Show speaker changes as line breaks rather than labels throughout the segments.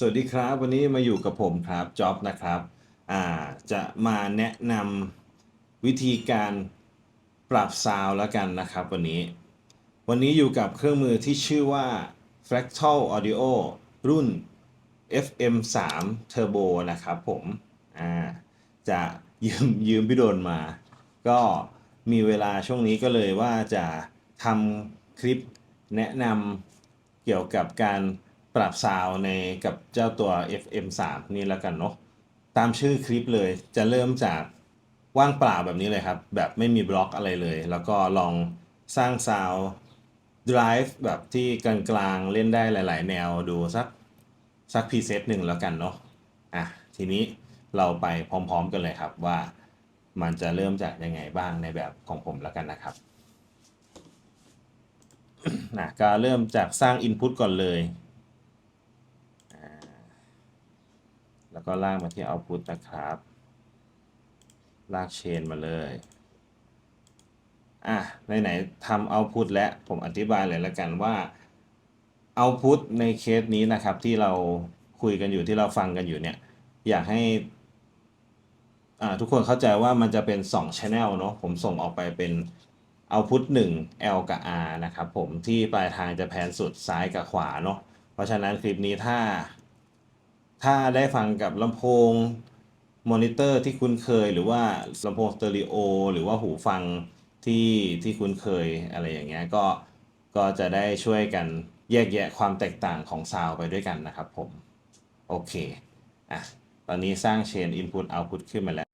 สวัสดีครับ วันนี้มาอยู่กับผมครับจ็อบนะครับอ่าจะมาแนะนำวิธีการปรับซาวด์แล้วกันนะครับวันนี้ วันนี้อยู่กับเครื่องมือที่ชื่อว่า Fractal Audio รุ่น FM3 Turbo นะครับผมอ่าจะยืมยืมพี่โดนมา ก็มีเวลาช่วงนี้ก็เลยว่าจะทำคลิปแนะนำเกี่ยวกับการ รับซาวในกับเจ้าตัว FM3 นี่แล้วกันเนาะตามชื่อคลิปเลยจะเริ่มจากว่างเปล่าแบบนี้เลยครับ แบบไม่มีบล็อกอะไรเลย แล้วก็ลองสร้างซาวด์ drive แบบที่กลางๆ เล่นได้หลาย ๆ แนวดูสักสักพรีเซตหนึ่งแล้วกันเนาะอะทีนี้เราไปพร้อม ๆ กันเลยครับว่ามันจะเริ่มจากยังไงบ้างในแบบของผมแล้วกันนะครับนะก็เริ่มจากสร้าง Input ก่อนเลยอ่า แล้วก็ลากมาที่ Output นะครับ ลากเชนมาเลย อะไหนๆทำ output และผมอธิบายเลยละกันว่า output ในเคสนี้นะครับที่เราคุยกันอยู่ที่เราฟังกันอยู่เนี่ย อยากให้อ่าทุกคนเข้าใจว่ามันจะเป็น 2 channel เนาะผมส่งออกไปเป็น output 1 L กับ R นะครับผมที่ปลายทางจะแผนสุดซ้ายกับขวาเนาะเพราะฉะนั้นคลิปนี้ถ้า ถ้าได้ฟังกับลำโพงมอนิเตอร์ที่คุ้นเคย หรือว่าลำโพงสเตอริโอหรือว่าหูฟังที่ที่คุ้นเคยอะไรอย่างเงี้ยก็ก็จะได้ช่วยกันแยกแยะความแตกต่างของซาวไปด้วยกันนะครับผม โอเคอะตอนนี้สร้างเชน Input Output ขึ้นมาแล้ว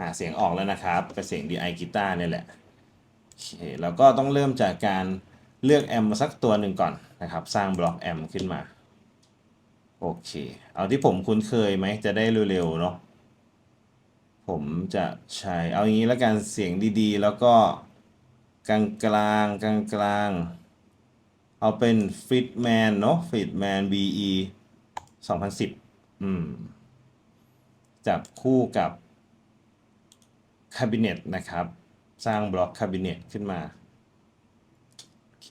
อะเสียงออกแล้วนะครับเป็นเสียง DI กีตาร์นี่แหละโอเคแล้วก็ต้องเริ่มจากการเลือกแอมมาสักตัวหนึ่งก่อนนะครับ สร้างบล็อกแอมขึ้นมา โอเค เอาที่ผมคุ้นเคยไหม จะได้เร็วๆเนาะ ผมจะใช้ เอาอย่างนี้แล้วกันเสียงดีๆ แล้วก็กลางกลางกลางกลางๆเอาเป็น Fitman เนาะ Fitman BE 2010 อืม จับคู่กับ Cabinet นะครับ สร้างบล็อก Cabinet ขึ้นมา โอเค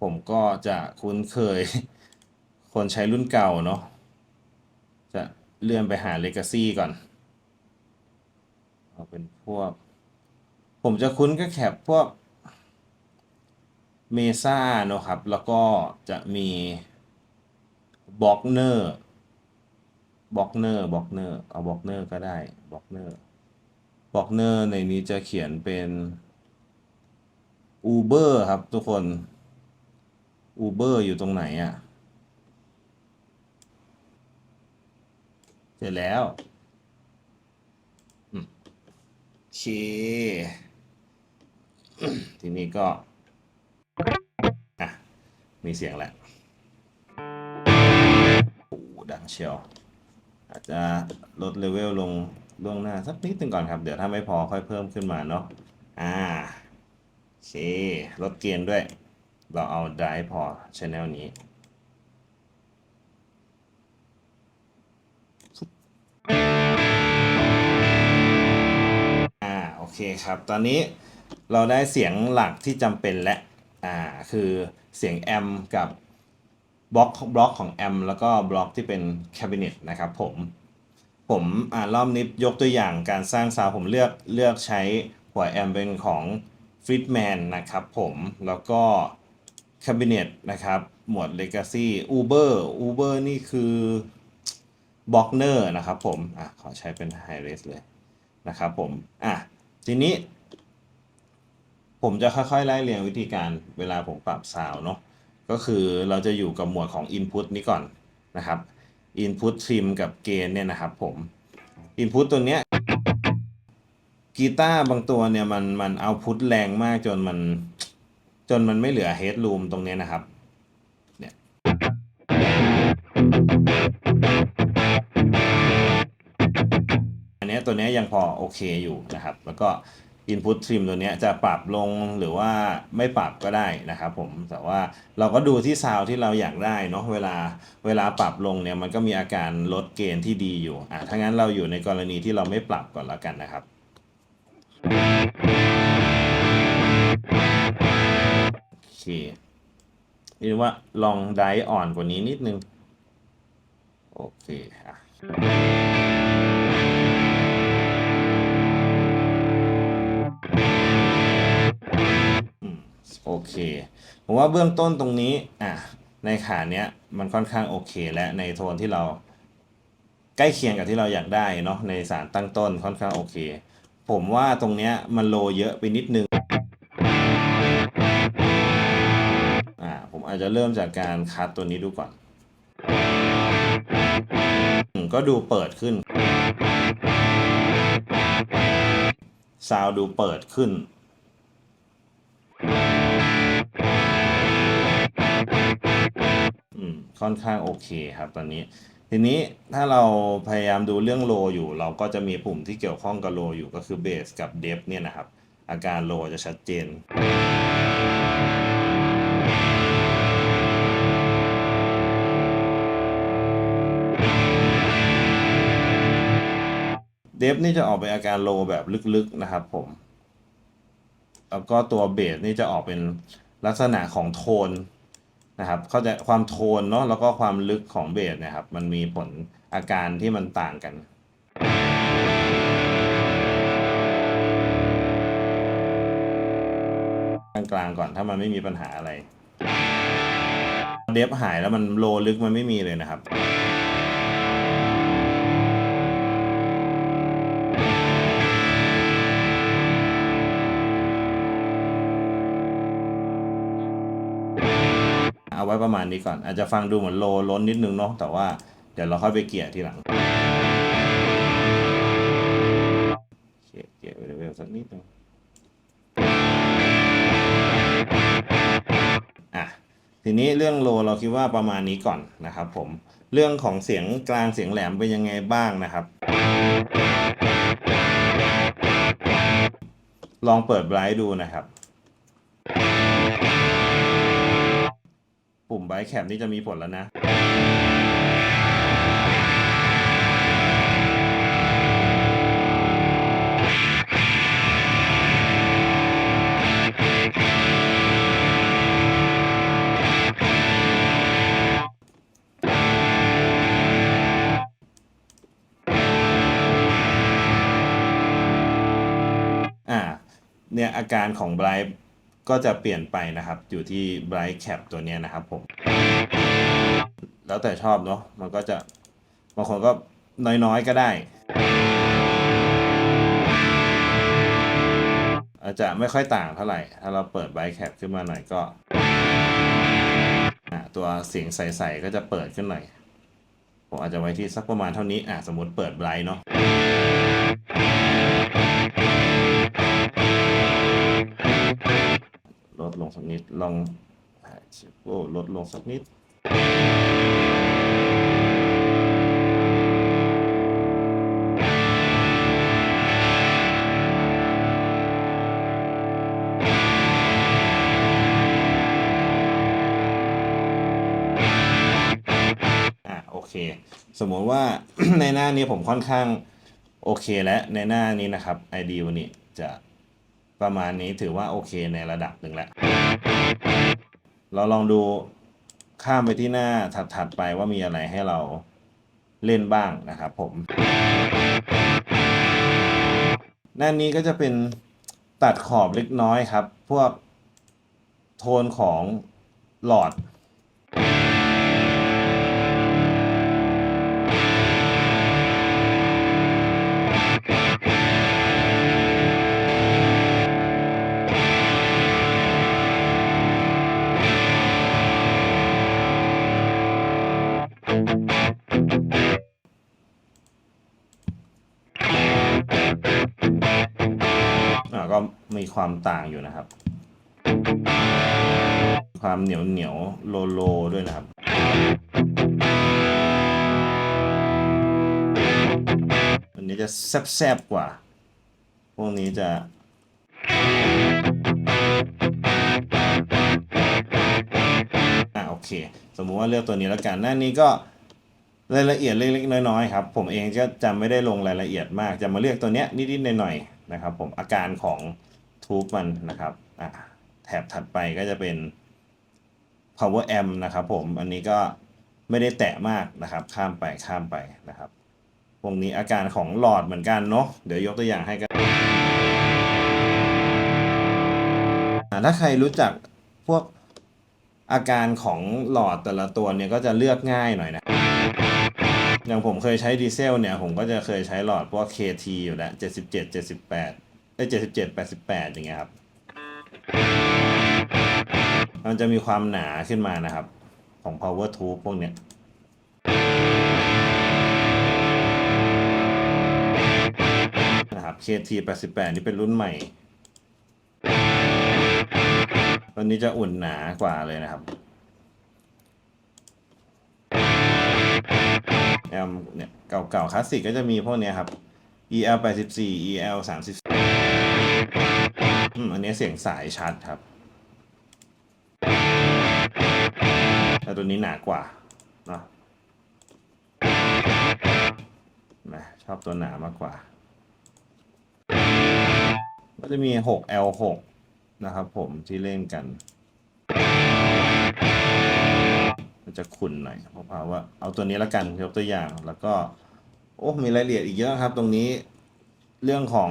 ผมก็จะคุ้นเคย คนใช้รุ่นเก่าเนาะจะเลื่อนไปหา Legacy ก่อน เอาเป็นพวก ผมจะคุ้นก็แคปพวกเมซ่าเนอะครับ แล้วก็จะมีบล็อกเนอร์บล็อกเนอร์บล็อกเนอร์เอาบล็อกเนอร์ก็ได้บล็อกเนอร์บล็อกเนอร์ในนี้จะเขียนเป็น Uber ครับทุกคน Uber อยู่ตรงไหนอะ่ะ เส ร็จแล้วโอเค ทีนี้ก็ อะ มีเสียงแล้วโอ้ดังเชียว อาจจะลดเลเวลลงล่วงหน้าสักนิดหนึ่งก่อนครับ เดี๋ยวถ้าไม่พอค่อยเพิ่มขึ้นมาเนาะ อ่าโอเค ลดเกณฑ์ด้วย เราเอาได้พอชแนลนี้ อ่าโอเคครับ ตอนนี้เราได้เสียงหลักที่จำเป็นและอ่าคือเสียงแอมกับบล็อกบล็อกของแอมแล้วก็บล็อกที่เป็นแคบิเนตนะครับผมผมอ่ารอบนี้ยกตัวอย่างการสร้างซาวผมเลือกเลือกใช้หัวแอมเป็นของ f r i e d m a n นะครับผมแล้วก็ Cabinet นะครับ หมวด Legacy Uber Uber นี่คือ บล็อกเนอร์นะครับผมอะขอใช้เป็น High Res เลยนะครับผมอะทีนี้ ผมจะค่อยๆ ไล่เรียงวิธีการเวลาผมปรับซาวเนาะก็คือเราจะอยู่กับหมวดของ Input นี้ก่อนนะครับ Input Trim กับ Gain เนี่ยนะครับผม Input ตัวเนี้ยกีตาร์บางตัวเนี่ยมันมันเอาพุทแรงมากจนมันจนมันไม่เหลือ Headroom ตรงเนี้ยนะครับ นเนี้ยตัวนี้ยังพอโอเคอยู่นะครับ แล้วก็ Input Trim ตัวนี้จะปรับลงหรือว่าไม่ปรับก็ได้นะครับผมแต่ว่าเราก็ดูที่ซาวที่เราอยากได้เนาะเวลาเวลาปรับลงเนี่ยมันก็มีอาการลดเกณฑ์ที่ดีอยู่อะถ้างั้นเราอยู่ในกรณีที่เราไม่ปรับก่อนแล้วกันนะครับ โอเคคิดว่าลองไดอ่อนกว่านี้นิดนึง โอเคอะ โอเค ผมว่าเบื้องต้นตรงนี้อะในขาเนี้ยมันค่อนข้างโอเค และในโทนที่เราใกล้เคียงกับที่เราอยากได้เนาะในสารตั้งต้นค่อนข้างโอเค ผมว่าตรงเนี้ยมันโลเยอะไปนิดนึงอ่าผมอาจจะเริ่มจากการคัดตัวนี้ดูก่อน ก็ดูเปิดขึ้นซาวดูเปิดขึ้น อืมค่อนข้างโอเคครับตอนนี้ ทีนี้ถ้าเราพยายามดูเรื่องโลอยู่ เราก็จะมีปุ่มที่เกี่ยวข้องกับโลอยู่ก็คือเบสกับเดฟเนี่ยนะครับ อาการโลจะชัดเจนเดฟนี่จะออกเป็นอาการโลแบบลึกๆนะครับผม แล้วก็ตัวเบสนี่จะออกเป็นลักษณะของโทน นะครับเข้าใจความโทนเนาะแล้วก็ความลึกของเบสนะครับ มันมีผลอาการที่มันต่างกันกลางๆก่อนถ้ามันไม่มีปัญหาอะไร เดฟหายแล้วมันโลลึกมันไม่มีเลยนะครับ เอาไว้ประมาณนี้ก่อน อาจจะฟังดูเหมือนโลล้นนิดนึงเนาะแต่ว่าเดี๋ยวเราค่อยไปเกลี่ยทีหลังเกลี่ยเกี่ยไปเร็วๆสักนิดนึงอะทีนี้เรื่องโลเราคิดว่าประมาณนี้ก่อนนะครับผมเรื่องของเสียงกลางเสียงแหลมเป็นยังไงบ้างนะครับ ลองเปิดไบรท์ดูนะครับ ปุ่มไบแคปนี่จะมีผลแล้วนะอ่าเนี่ยอาการของไบรท์ ก็จะเปลี่ยนไปนะครับ อยู่ที่ Bright Cap ตัวนี้นะครับผม แล้วแต่ชอบเนาะมันก็จะบางคนก็น้อยๆก็ได้ อาจจะไม่ค่อยต่างเท่าไหร่ ถ้าเราเปิด Bright Cap ขึ้นมาหน่อยก็ ตัวเสียงใสๆก็จะเปิดขึ้นหน่อยผมอาจจะไว้ที่สักประมาณเท่านี้อ่าสมมติเปิด Bright เนาะ ลดลงสักนิด ลองโอ้ลดลงสักนิด อะโอเค สมมติว่าในหน้านี้ผมค่อนข้างโอเคและในหน้านี้นะครับ ideal นี่จะ ประมาณนี้ถือว่าโอเคในระดับหนึ่งแล้ว เราลองดูข้ามไปที่หน้าถัดๆไปว่ามีอะไรให้เราเล่นบ้างนะครับผม หน้านี้ก็จะเป็นตัดขอบเล็กน้อยครับ พวกโทนของหลอด มีความต่างอยู่นะครับ ความเหนียวเหนียวโลโลด้วยนะครับอันนี้จะแซบๆกว่า พวกนี้จะอ่าโอเค สมมุติว่าเลือกตัวนี้แล้วกัน หน้านี้ก็รายละเอียดเล็กๆน้อยๆครับผมเองก็จะไม่ได้ลงรายละเอียดมาก จะมาเลือกตัวเนี้ยนิดๆหน่อยๆนะครับ ผมอาการของ ทูบมันนะครับอ่าแถบถัดไปก็จะเป็น power amp นะครับผมอันนี้ก็ไม่ได้แตะมากนะครับ ข้ามไปข้ามไปนะครับพวกนี้อาการของหลอดเหมือนกันเนาะเดี๋ยวยกตัวอย่างให้กันถ้าใครรู้จักพวกอาการของหลอดแต่ละตัวเนี่ยก็จะเลือกง่ายหน่อยนะ อย่างผมเคยใช้ดีเซลเนี่ย ผมก็จะเคยใช้หลอดพวก KT อยู่แล้ว 77 78 เอ้ย77 88อย่างเงี้ยครับ มันจะมีความหนาขึ้นมานะครับ ของ power tube พวกเนี้ยนะครับ KT 88นี่เป็นรุ่นใหม่ตัวนี้จะอุ่นหนากว่าเลยนะครับแอมเนี่ยเก่าๆคลาสสิกก็จะมีพวกเนี้ยครับ EL 84 EL 34 อืมอันนี้เสียงสายชัดครับ แต่ตัวนี้หนากว่าเนาะนะชอบตัวหนามากกว่า ก็จะมี 6L6 นะครับผมที่เล่นกันมันจะขุ่นหน่อยเพราะว่าเอาตัวนี้ละกันยกตัวอย่างแล้วก็ โอ้ มีรายละเอียดอีกเยอะครับ ตรงนี้เรื่องของ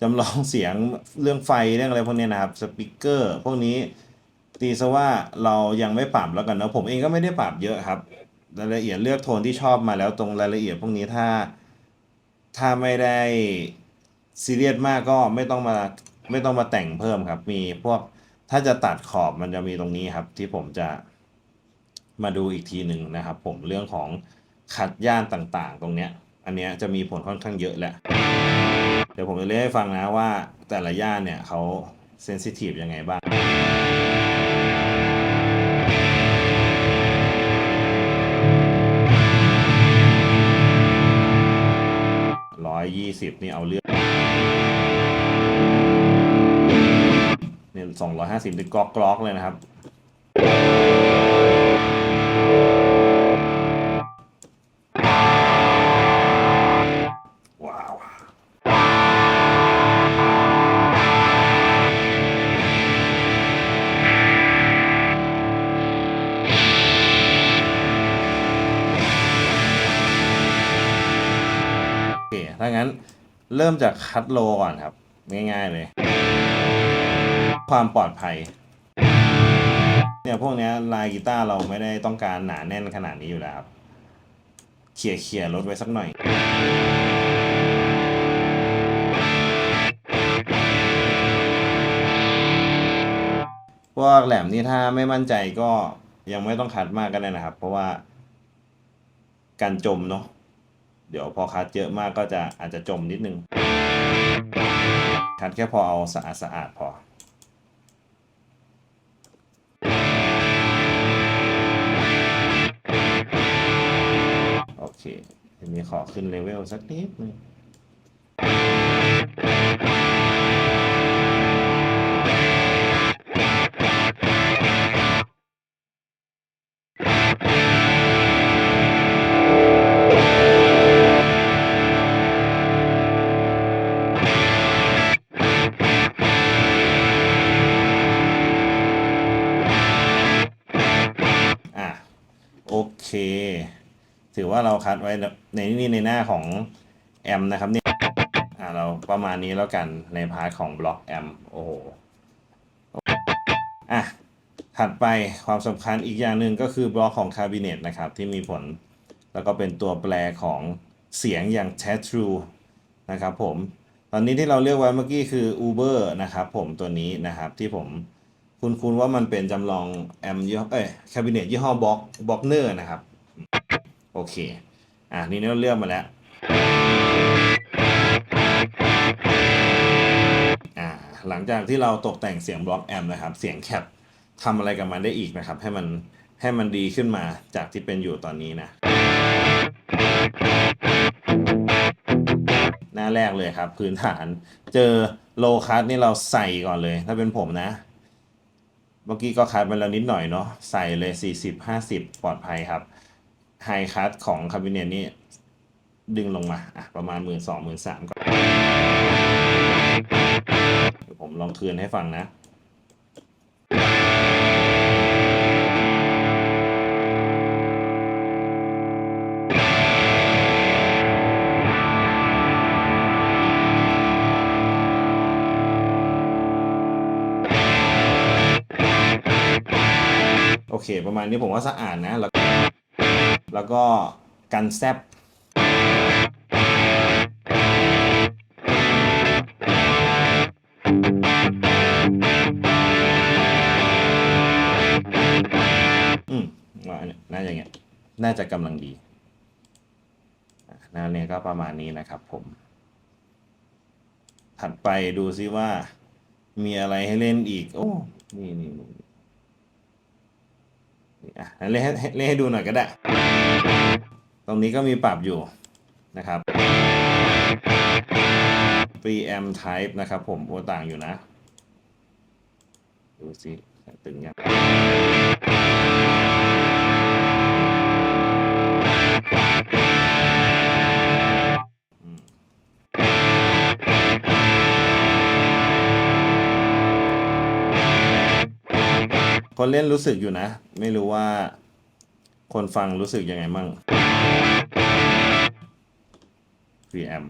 จำลองเสียงเรื่องไฟเรื่องอะไรพวกนี้นะครับสปีกเกอร์พวกนี้ตีซะว่าเรายังไม่ปรับแล้วกันนะผมเองก็ไม่ได้ปรับเยอะครับรายละเอียดเลือกโทนที่ชอบมาแล้วตรงรายละเอียดพวกนี้ถ้า ถ้าไม่ได้ซีเรียสมากก็ไม่ต้องมาไม่ต้องมาแต่งเพิ่มครับ มีพวกถ้าจะตัดขอบมันจะมีตรงนี้ครับ ที่ผมจะมาดูอีกทีหนึ่งนะครับ ผมเรื่องของขัดย่านต่างๆ ตรงเนี้ย อันเนี้ยจะมีผลค่อนข้างเยอะแหละ เดี๋ยวผมจะเล่าให้ฟังนะว่าแต่ละย่านเนี่ยเขาเซนซิทีฟยังไงบ้างร้อยยี่สิบนี่เอาเรื่องเนี่ยสองร้อยห้าสิบนี่กรอกกรอกเลยนะครับ ถ้างั้นเริ่มจากคัดโลก่อนครับ ง่ายๆเลย ความปลอดภัย เนี่ยพวกเนี้ยลายกีตาร์เราไม่ได้ต้องการหนาแน่นขนาดนี้อยู่แล้วครับเขี่ยเขี่ยๆลดไว้สักหน่อย พวกแหลมนี่ถ้าไม่มั่นใจก็ยังไม่ต้องคัดมากก็ได้นะครับ เพราะว่าการจมเนาะ เดี๋ยวพอคัดเยอะมากก็จะอาจจะจมนิดนึง คัดแค่พอเอาสะอาดสะอาดพอโอเคทีนี้ขอขึ้นเลเวลสักนิดนึง คัดไว้ในนี่ในหน้าของแอมนะครับเนี่ยอะเราประมาณนี้แล้วกันในพาร์ทของบล็อกแอมโอ้โหอะถัดไปความสำคัญอีกอย่างหนึ่งก็คือบล็อกของคาบิเนตนะครับที่มีผลแล้วก็เป็นตัวแปรของเสียงอย่าง t a t r u นะครับผม ตอนนี้ที่เราเลือกไว้เมื่อกี้คือ Uber นะครับผมตัวนี้นะครับที่ผมคุณคุณว่ามันเป็นจำลองแอมยี่ห้อเอ้ยคาบิเนตยี่ห้อบล็อกบล็อกเนอร์นะครับ โอเค อะนี่เราเลือกมาแล้วอ่าหลังจากที่เราตกแต่งเสียงบล็อกแอมนะครับ เสียงแคปทำอะไรกับมันได้อีกนะครับ ให้มันให้มันดีขึ้นมาจากที่เป็นอยู่ตอนนี้นะ หน้าแรกเลยครับ พื้นฐานเจอโลคัสนี่เราใส่ก่อนเลย ถ้าเป็นผมนะ เมื่อกี้ก็คัดไปแล้วนิดหน่อยเนาะใส่เลย 40 50 ปลอดภัยครับ ไฮคัสของคาบิเนตนี่ดึงลงมาอะประมาณหมื่นสองหมื่นสามก่อนผมลองคืนให้ฟังนะโอเค ประมาณนี้ผมว่าสะอาดนะแล้ว แล้วก็กันแซบอืมว่าเนี่ยน่าจะเงี้ยน่าจะกำลังดีอะแนเนี้ยก็ประมาณนี้นะครับผม ถัดไปดูซิว่า มีอะไรให้เล่นอีก โอ้ นี่นี่นี่นี่ อะเล่นให้เล่นให้ดูหน่อยก็ได้ ตรงนี้ก็มีปรับอยู่นะครับ preamp type นะครับผมโอต่างอยู่นะ ดูสิตึงยัง คนเล่นรู้สึกอยู่นะ ไม่รู้ว่า คนฟังรู้สึกยังไงมั่ง 3M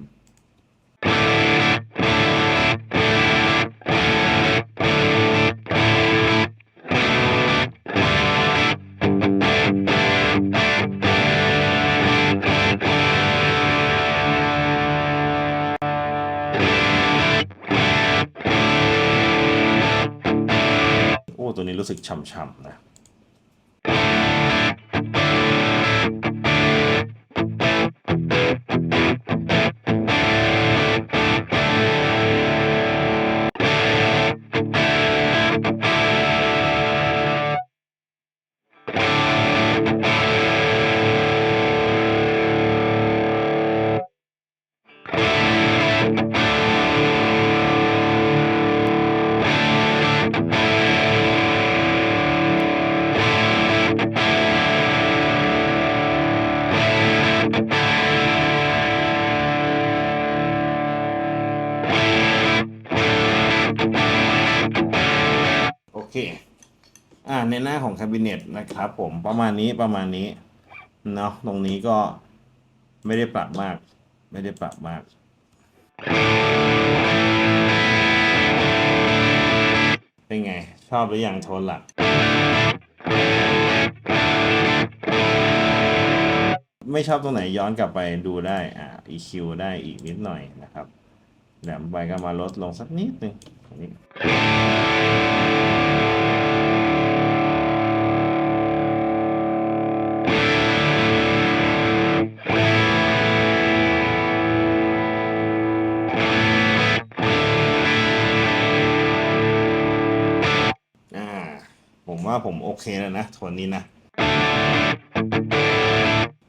นี้รู้สึกช่ำๆนะ เค อ่าในหน้าของ Cabinet นะครับผมประมาณนี้ประมาณนี้เนาะตรงนี้ก็ไม่ได้ปรับมาก ไม่ได้ปรับมากเป็นไง ชอบหรือยังโทนหลัก ไม่ชอบตรงไหนย้อนกลับไปดูได้ อ่า EQ ได้อีกนิดหน่อยนะครับแหลมไปก็มาลดลงสักนิดนึงอัน ว่าผมโอเคแล้วนะโทนนี้นะ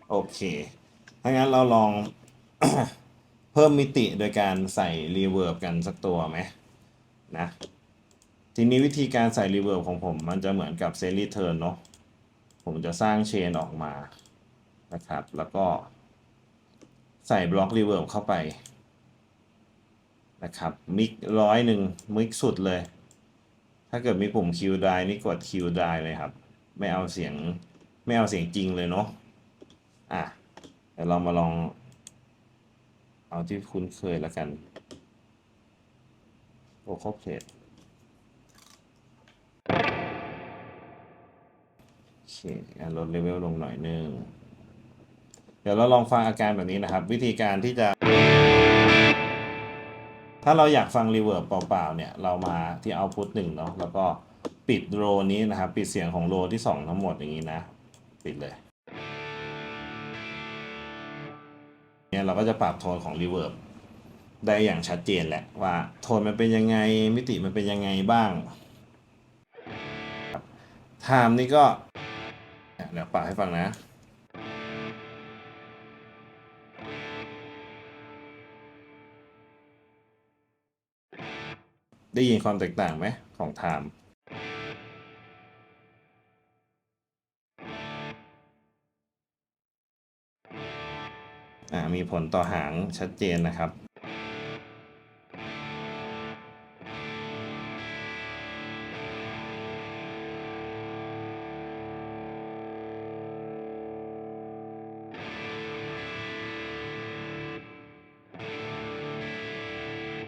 โอเค ถ้างั้นเราลองเพิ่มมิติโดยการใส่รีเวิร์บกันสักตัวไหมนะ ทีนี้วิธีการใส่รีเวิร์บของผมมันจะเหมือนกับเซรีเทิร์นเนาะผมจะสร้างเชนออกมานะครับ แล้วก็ใส่บล็อกรีเวิร์บเข้าไปนะครับมิกร้อยหนึ่งมิกสุดเลย ถ้าเกิดมีปุ่ม Q drive นี่กด Q drive เลยครับ ไม่เอาเสียงไม่เอาเสียงจริงเลยเนาะอะเดี๋ยวเรามาลอง เอาที่คุ้นเคยแล้วกันโ o ค a l plate โอเคลดเลเวลลงหน่อยนึง เดี๋ยวเราลองฟังอาการแบบนี้นะครับ วิธีการที่จะ ถ้าเราอยากฟังรีเวิร์บเปล่าๆเนี่ยเรามาที่ output หนึ่งเนาะแล้วก็ปิดโรนี้นะครับ ปิดเสียงของโรที่สองทั้งหมดอย่างนี้นะ ปิดเลยเนี่ยเราก็จะปรับโทนของรีเวิร์บได้อย่างชัดเจนแหละว่าโทนมันเป็นยังไงมิติมันเป็นยังไงบ้างไทม์นี่ก็เดี๋ยวปรับให้ฟังนะ ได้ยินความแตกต่างไหมของไทม์อ่ามีผลต่อหางชัดเจนนะครับ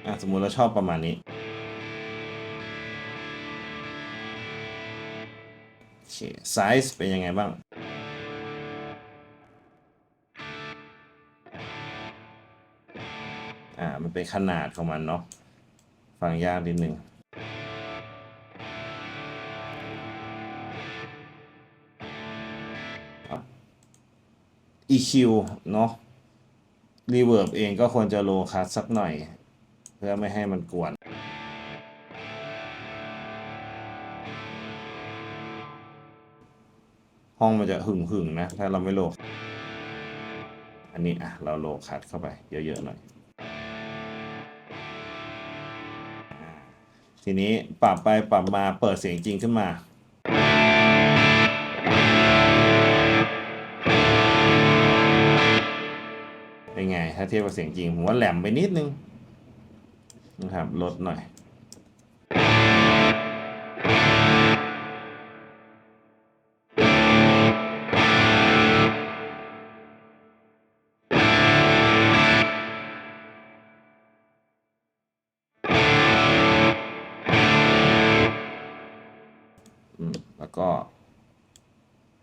อะสมมุติเราชอบประมาณนี้ เคไซส์เป็นยังไงบ้าง อ่า มันเป็นขนาดของมันเนาะ ฟังยากนิดนึง EQ เนาะ Reverb เองก็ควรจะโลคัสสักหน่อย เพื่อไม่ให้มันกวน ห้องมันจะหึ่งหึ่งๆนะ ถ้าเราไม่โลอันนี้อะเราโลคัสเข้าไปเยอะๆหน่อย ทีนี้ปรับไปปรับมาเปิดเสียงจริงขึ้นมาเป็นไง ถ้าเทียบกับเสียงจริงผมว่าแหลมไปนิดนึงนะครับลดหน่อย แล้วก็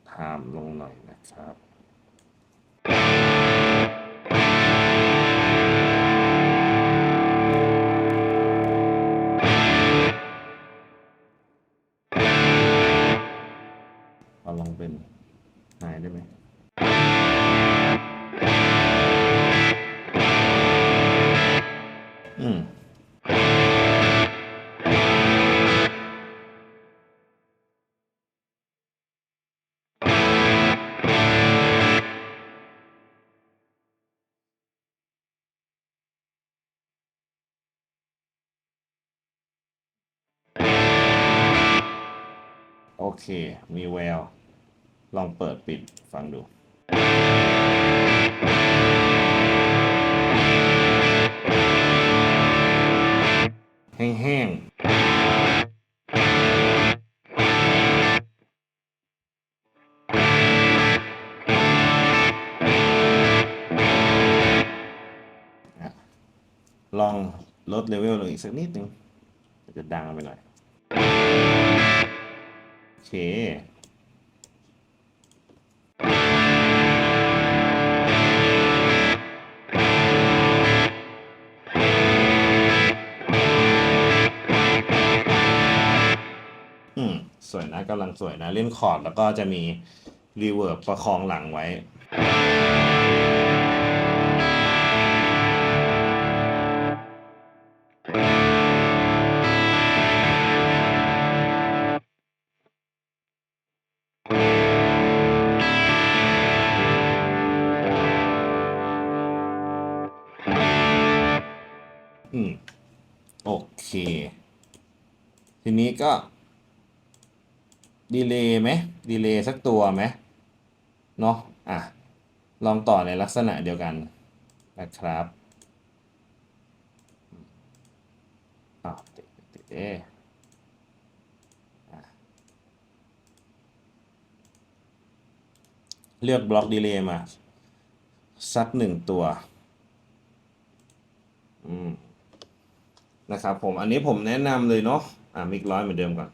ไทม์ลงหน่อยนะครับ เค มีแวว ลองเปิดปิดฟังดูแห้งๆ ลองลดเลเวลลงอีกสักนิดนึงจะดังไปหน่อย อืม สวยนะกำลังสวยนะ เล่นคอร์ดแล้วก็จะมีรีเวิร์บประคองหลังไว้ ทีนี้ก็ดีเลย์ไหมดีเลย์สักตัวไหมเนาะอะ ลองต่อในลักษณะเดียวกันนะครับอ้าวติดติดเอเลือกบล็อกดีเลย์มา สักหนึ่งตัว อืม นะครับผม อันนี้ผมแนะนำเลยเนาะ อ่ามิกร้อยเหมือนเดิมก่อน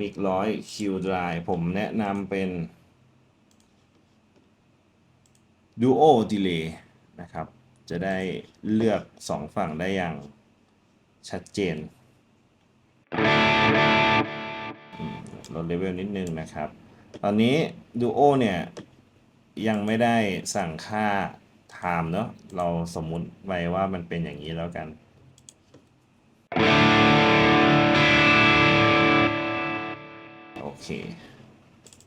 มิกร้อยคิวดรายผมแนะนำเป็น Duo Delay นะครับ จะได้เลือกสองฝั่งได้อย่างชัดเจนลดเลเวลนิดนึงนะครับ ตอนนี้ Duo เนี่ย ยังไม่ได้สั่งค่า time เนาะเราสมมุติไว้ว่ามันเป็นอย่างนี้แล้วกัน เค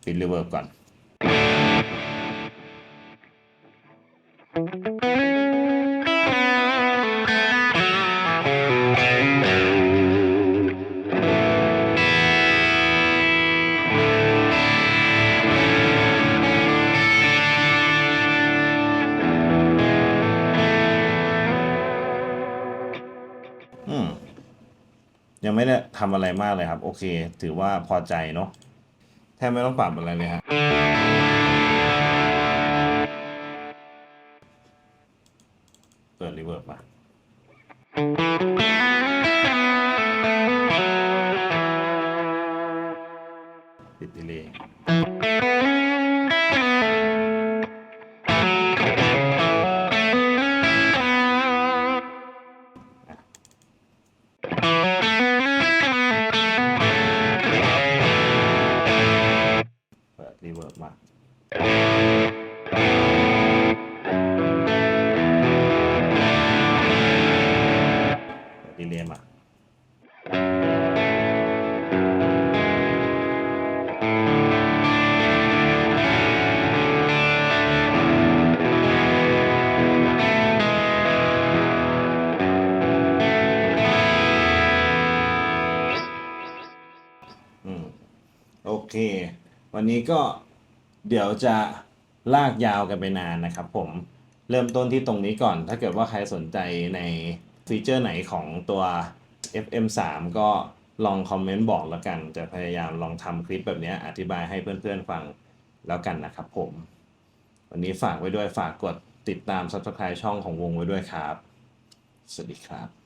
ปิดรีเวิร์บก่อน ยังไม่ได้ทำอะไรมากเลยครับ โอเค ถือว่าพอใจเนาะแทบไม่ต้องปรับอะไรเลยครับเปิดรีเวิร์บมา นนี้ก็เดี๋ยวจะลากยาวกันไปนานนะครับผมเริ่มต้นที่ตรงนี้ก่อน ถ้าเกิดว่าใครสนใจในฟีเจอร์ไหนของตัว FM3 ก็ลองคอมเมนต์บอกแล้วกัน จะพยายามลองทำคลิปแบบนี้อธิบายให้เพื่อนๆฟังแล้วกันนะครับผม วันนี้ฝากไว้ด้วยฝากกดติดตาม Subscribe ช่องของวงไว้ด้วยครับ สวัสดีครับ